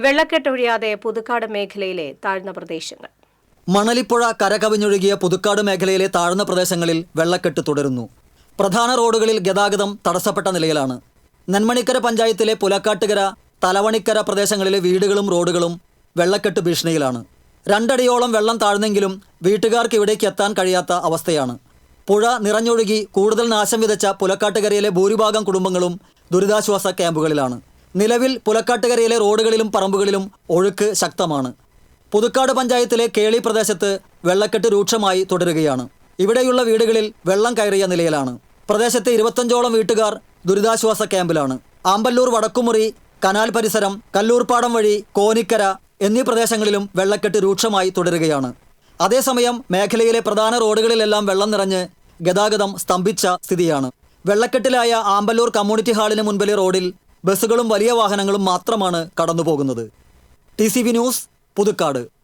വെള്ളക്കെട്ടൊഴിയാതെ പുതുക്കാട് മേഖലയിലെ താഴ്ന്ന പ്രദേശങ്ങൾ. മണലിപ്പുഴ കരകവിഞ്ഞൊഴുകിയ പുതുക്കാട് മേഖലയിലെ താഴ്ന്ന പ്രദേശങ്ങളിൽ വെള്ളക്കെട്ട് തുടരുന്നു. പ്രധാന റോഡുകളിൽ ഗതാഗതം തടസ്സപ്പെട്ട നിലയിലാണ്. നെന്മണിക്കര പഞ്ചായത്തിലെ പുലക്കാട്ടുകര തലവണിക്കര പ്രദേശങ്ങളിലെ വീടുകളും റോഡുകളും വെള്ളക്കെട്ട് ഭീഷണിയിലാണ്. രണ്ടടിയോളം വെള്ളം താഴ്ന്നെങ്കിലും വീട്ടുകാർക്ക് ഇവിടേക്ക് എത്താൻ കഴിയാത്ത അവസ്ഥയാണ്. പുഴ നിറഞ്ഞൊഴുകി കൂടുതൽ നാശം വിതച്ച പുലക്കാട്ടുകരയിലെ ഭൂരിഭാഗം കുടുംബങ്ങളും ദുരിതാശ്വാസ ക്യാമ്പുകളിലാണ്. നിലവിൽ പുലക്കാട്ടുകരയിലെ റോഡുകളിലും പറമ്പുകളിലും ഒഴുക്ക് ശക്തമാണ്. പുതുക്കാട് പഞ്ചായത്തിലെ കേളി പ്രദേശത്ത് വെള്ളക്കെട്ട് രൂക്ഷമായി തുടരുകയാണ്. ഇവിടെയുള്ള വീടുകളിൽ വെള്ളം കയറിയ നിലയിലാണ്. പ്രദേശത്തെ ഇരുപത്തഞ്ചോളം വീട്ടുകാർ ദുരിതാശ്വാസ ക്യാമ്പിലാണ്. ആമ്പല്ലൂർ വടക്കുമുറി കനാൽ പരിസരം കല്ലൂർപ്പാടം വഴി കോനിക്കര എന്നീ പ്രദേശങ്ങളിലും വെള്ളക്കെട്ട് രൂക്ഷമായി തുടരുകയാണ്. അതേസമയം മേഖലയിലെ പ്രധാന റോഡുകളിലെല്ലാം വെള്ളം നിറഞ്ഞ് ഗതാഗതം സ്തംഭിച്ച സ്ഥിതിയാണ്. വെള്ളക്കെട്ടിലായ ആമ്പല്ലൂർ കമ്മ്യൂണിറ്റി ഹാളിന് മുൻപിലെ റോഡിൽ ബസ്സുകളും വലിയ വാഹനങ്ങളും മാത്രമാണ് കടന്നുപോകുന്നത്. T C V news Puthukkad.